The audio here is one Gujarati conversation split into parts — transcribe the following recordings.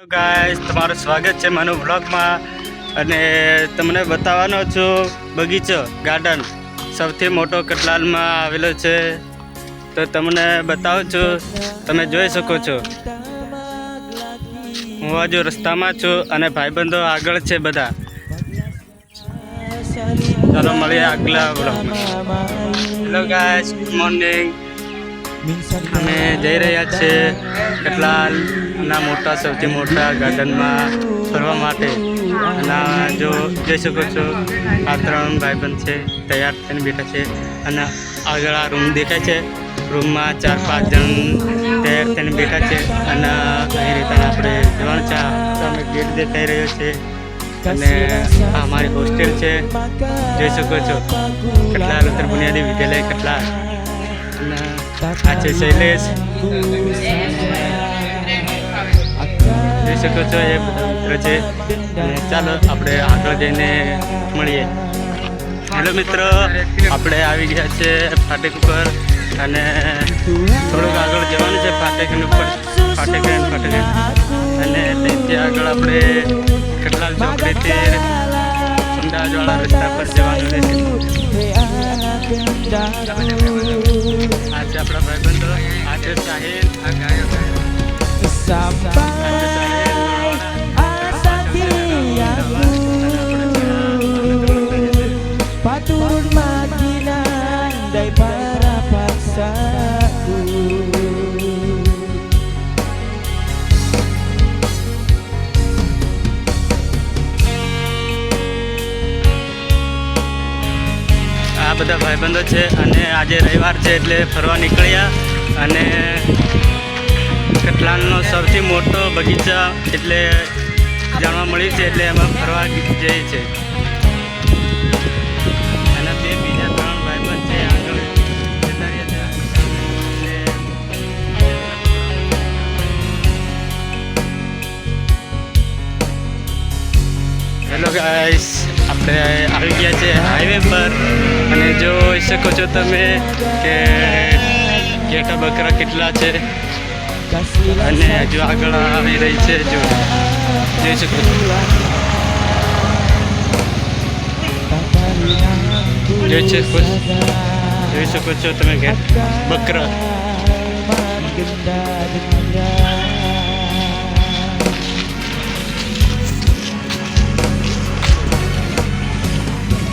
ગાઈસ તમારું સ્વાગત છે માનું બ્લોગમાં અને તમને બતાવવાનો છું બગીચો ગાર્ડન સૌથી મોટો કટલાલમાં આવેલો છે. તો તમને બતાવું છું, તમે જોઈ શકો છો. હું હજુ રસ્તામાં છું અને ભાઈબંધો આગળ છે બધા. ચાલો મળીએ આગલા બ્લોગમાં હેલો ગાઈસ ગુડ મોર્નિંગ અમે જઈ રહ્યા છીએ કેટલાના મોટા, સૌથી મોટા ગાર્ડનમાં ફરવા માટે. અને જો જોઈ શકો છો, આ ત્રણ ભાઈબંધ છે, તૈયાર થઈને બેઠા છે. અને આગળ આ રૂમ દેખાય છે. રૂમમાં ચાર, પાંચ જણ તૈયાર થઈને બેઠા છે. અને એ રીતે આપણે જવાનું છે. સામે ગેટ દેખાઈ રહ્યો છે. અને આ અમારી હોસ્ટેલ છે. જોઈ શકો છો કેટલા ઉત્તર બુનિયાદી વિદ્યાલય કેટલા અને આ છે શૈલેષ શકો છો એ બધા છે. ચાલો આપણે આગળ જઈને મળીએ. હેલો મિત્રો, આપણે આવી ગયા છે ફાટક ઉપર અને થોડુંક આગળ જવાનું છે ફાટક ઉપર. ફાટક ફાટક અને ત્યાંથી આગળ આપણે કેટલાક ચોકડીથી અમદાવાદવાળા રસ્તા પર જવાનું રહેશે આ છે આપણા ભાઈબંધો આ છે સાહિલ આ ગાયક આ ભાઈબંધો છે અને આજે રવિવાર છે એટલે ફરવા નીકળ્યા અને કટલાલનો સૌથી મોટો બગીચા એટલે જાણવા મળ્યું છે એટલે એમાં ફરવા જઈએ છે અને બે બીજા ત્રણ ભાઈબંધ છે. હેલો ગાઈસ, આપણે આવી ગયા છે હાઈવે પર. જોઈ શકો છો તમે કે ઘેટા બકરા કેટલા છે અને હજુ આગળ આવી રહી છે જો જોઈ શકો છો જોઈ શકો જોઈ શકો છો તમે ઘેટ બકરા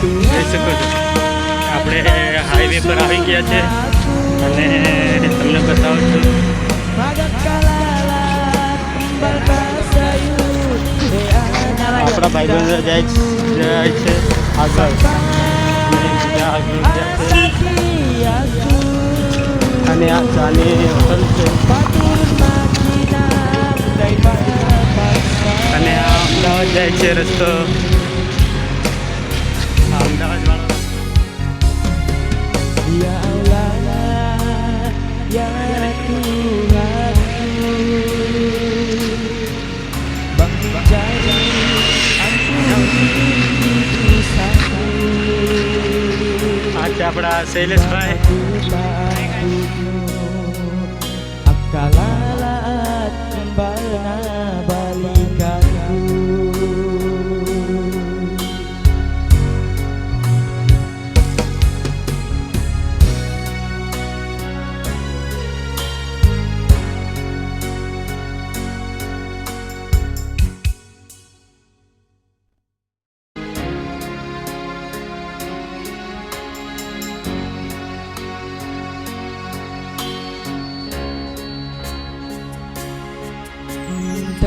જોઈ શકો છો આપણે હાઈવે પર આવી ગયા છે. અને તમને બતાવું છું. આપણા ભાઈબંધો જાય છે જાય છે. આગળ. જાય. અને આ ચાની હોટલ છે. અને આ અમદાવાદ જાય છે રસ્તો. આપણા શૈલેષભાઈ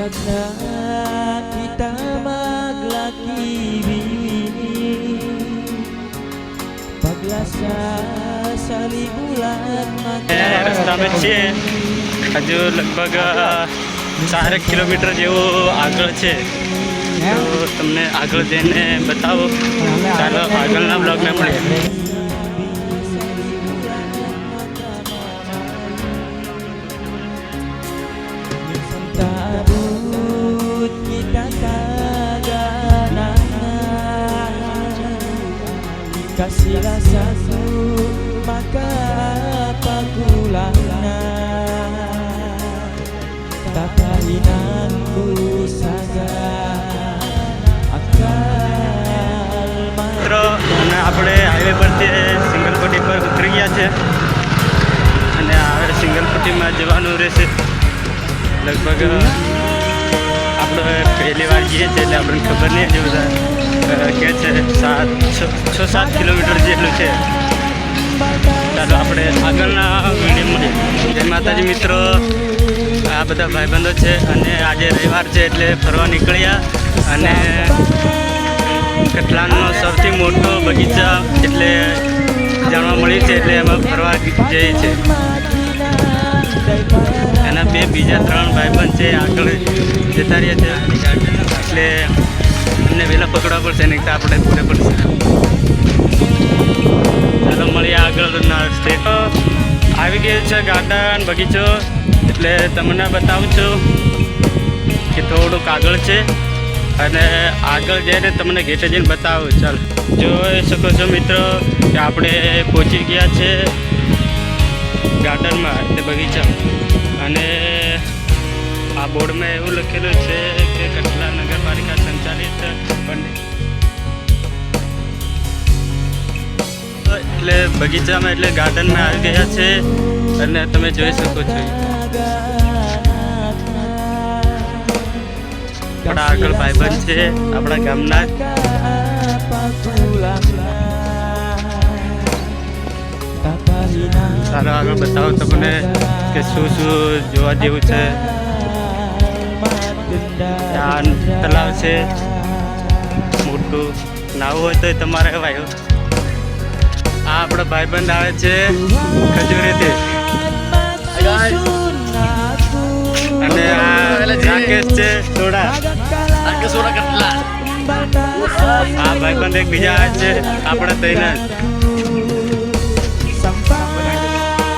Tagna kita maglaki bini Paglasa sa libulan રસ્તામાં છીએ. હજુ લગભગ ચારેક કિલોમીટર જેવું આગળ છે. તો તમને આગળ જઈને બતાવો. ચાલો આગળના બ્લોગને મળીએ. છે. અને હવે સિંગલ પટ્ટીમાં જવાનું રહેશે. લગભગ આપણે પહેલી વાર જઈએ છીએ એટલે આપણને ખબર નહીં હજુ બધા કે છે, સાત, છ સાત કિલોમીટર જેટલું છે. ચાલો આપણે આગળના વીડિયો જય માતાજી મિત્રો. આ બધા ભાઈબંધો છે અને આજે રવિવાર છે એટલે ફરવા નીકળ્યા. અને, કેટલાનો સૌથી મોટો બગીચા એટલે જાણવા મળી છે એટલે એમાં ફરવા જઈએ છે એના બે બીજા ત્રણ ભાઈબંધ છે, આગળ જતા રહ્યા છે. એટલે એમને વહેલા પકડવા પડશે, નહીં તો આપણે પૂરે પડશે. ચાલો મળીએ આગળના રસ્તે આવી ગયું છે ગાર્ડન બગીચો. એટલે તમને બતાવું છું કે થોડુંક આગળ છે. અને આગળ જઈને તમને ઘેટે જઈને બતાવું. ચાલ, જોઈ શકો છો મિત્રો કે આપણે પહોંચી ગયા છે ગાર્ડનમાં એટલે બગીચા અને આ બોર્ડમાં એવું લખેલું છે કે કટલા નગરપાલિકા સંચાલિત એટલે બગીચામાં એટલે ગાર્ડનમાં આવી ગયા છે અને તમે જોઈ શકો છો. આપણા આગળ ભાઈબંધ છે, આપણા ગામના. સારો આગળ બતાવો તમને કે શું શું જોવા જેવું છે. તલાવ છે. મોટું નાવું હોય તો તમારે ભાઈઓ. આ આપણો ભાઈબંધ આવે છે ખજૂરેથી. અને આ રાકેશ છે થોડા આ ભાઈબંધ એક બીજા આવે છે આપણે તૈના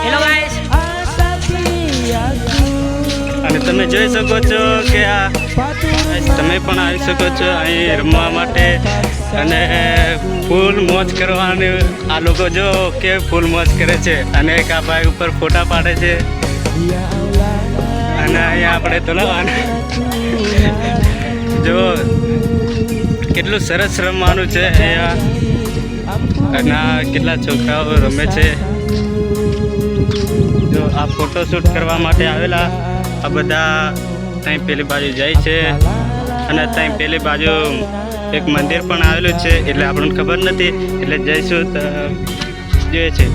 હેલો ગાઈસ અને તમે જોઈ શકો છો કે આ તમે પણ આવી શકો છો અહીં રમવા માટે અને ફૂલ મોજ કરવાની આ લોકો જો કે ફૂલ મોજ કરે છે અને એક આ ભાઈ ઉપર ફોટા પાડે છે અને અહીંયા આપણે તોલાવાના જો કેટલું સરસ રમવાનું છે અહીંયા. અને કેટલા છોકરાઓ રમે છે. જો આ ફોટોશૂટ કરવા માટે આવેલા. આ બધા ત્યાં પેલી બાજુ જાય છે. અને ત્યાં પેલી બાજુ એક મંદિર પણ આવેલું છે, એટલે આપણને ખબર નથી. એટલે જઈશું તો જોઈએ છે.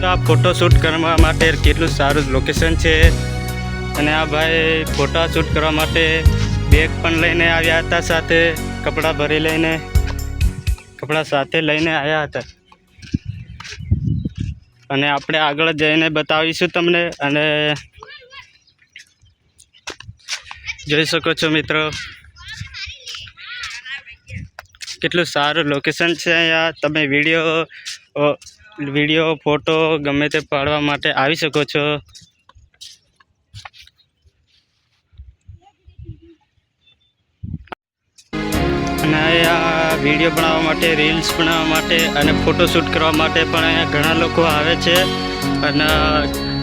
તો આ ફોટો શૂટ કરવા માટે કેટલું સારું લોકેશન છે. અને આ ભાઈ ફોટા શૂટ કરવા માટે બેગ પણ લઈને આવ્યા હતા સાથે, કપડાં ભરી લઈને, કપડાં સાથે લઈને આવ્યા હતા. અને આપણે આગળ જઈને બતાવીશું તમને અને જોઈ શકો છો મિત્રો, કેટલું સારું લોકેશન છે અહીંયા. તમે વીડિયો વીડિયો ફોટો ગમે તે પાડવા માટે આવી શકો છો. અને અહીંયા વીડિયો બનાવવા માટે, રીલ્સ બનાવવા માટે અને ફોટોશૂટ કરવા માટે પણ અહીંયા ઘણા લોકો આવે છે. અને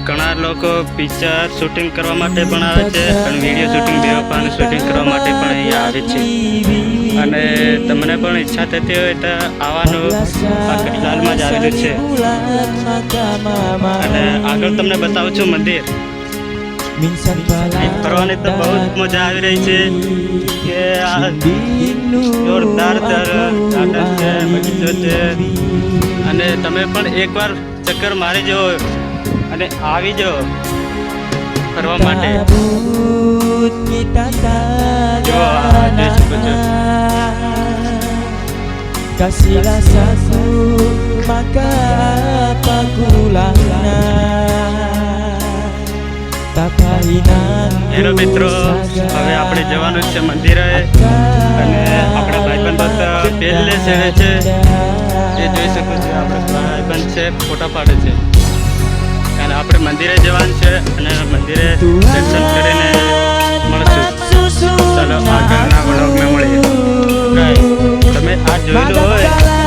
ઘણા લોકો પિક્ચર શૂટિંગ કરવા માટે પણ આવે છે અને વીડિયો શૂટિંગ બેવપાનું શૂટિંગ કરવા માટે પણ અહીંયા આવે છે. અને તમને પણ ઈચ્છા થતી હોય તો આવવાનું આ કટલાલમાં જ આવેલું છે. અને આગળ તમને બતાવું છું મંદિર. ફરવાની તો બહુ જ મજા આવી રહી છે કે આ જોરદાર ગાર્ડન છે બગીચો છે. અને તમે પણ એકવાર ચક્કર મારી જુઓ અને આવી જાઓ ફરવા માટે. Kasihlah satu maka apa Tapahinan hello મિત્રો, હવે આપણે જવાનું છે મંદિરે અને આપણા ભાઈબંધ બધા પહેલે છે. એ જોઈ શકો છો, આપણે ભાઈબંધ છે, ફોટા પાડે છે. અને આપણે મંદિરે જવાનું છે અને મંદિરે દર્શન કરીને મળશું. ચાલો આગળના વ્લોગમાં મળીએ. તમે આ જોયેલું હોય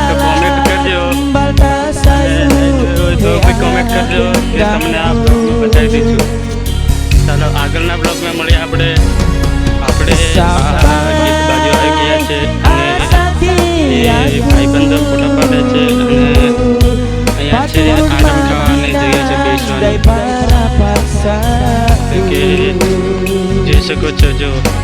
Oke. જોઈ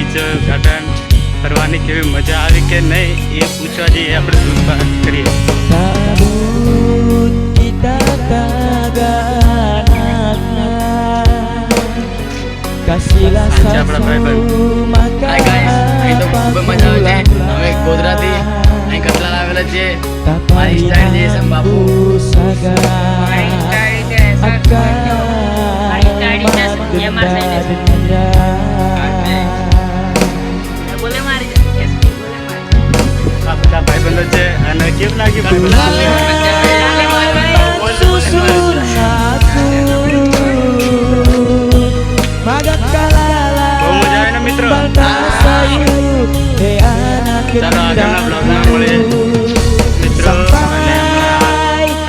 બગીચો ગાર્ડન ફરવાની કેવી મજા આવી કે નહીં એ પૂછવા જઈએ આપણે દૂધ વાત કરીએ Tabut kita kagak anaknya Kasihlah Siap lah, Bang. satu maka Hai guys, અહીં તો ખૂબ જ મજા આવે છે અમે ગોધરાથી pulang અહીં કતલાલ આવેલા છે Tak મારી style je Sambabu. saga મારી style je આ બધા છે અને કેમ લાગ્યું મિત્રો ચાલો આગળના બ્લોગમાં મળીએ. મિત્રો અને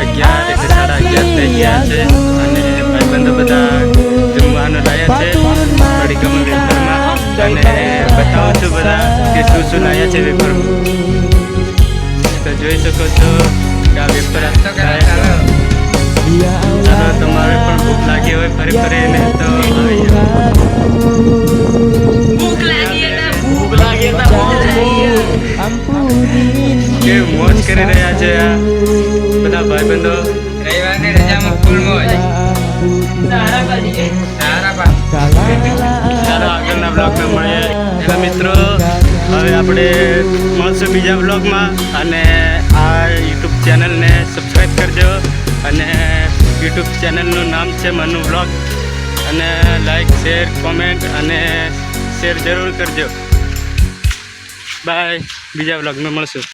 અગિયાર એટલે સાડા અગિયાર થઈ ગયા છે અને ભાઈબંધો બધા જમવાનું લાયા છે. પડીકામાં વેફરમાં અને બતાવું છું બધા કે શું શું લાયા છે વેફરમાં તો જોઈ શકો છો આ. Ya ચાલો. તમારે પણ ભૂખ લાગી હોય ફરી ફરી એને તો કેવી મોજ કરી રહ્યા છે આ બધા ભાઈબંધો. રવિવારની રજામાં ફૂલ મોજ. સારા આગળના બ્લોગમાં મળીએ. મિત્રો હવે આપણે મળશું બીજા બ્લોગમાં અને આ યુટ્યુબ ચેનલને સબસ્ક્રાઈબ કરજો અને યુટ્યુબ ચેનલનું નામ છે મનુ બ્લોગ અને લાઈક શેર કોમેન્ટ અને શેર જરૂર કરજો. બાય બીજા બ્લોગમાં મળશું.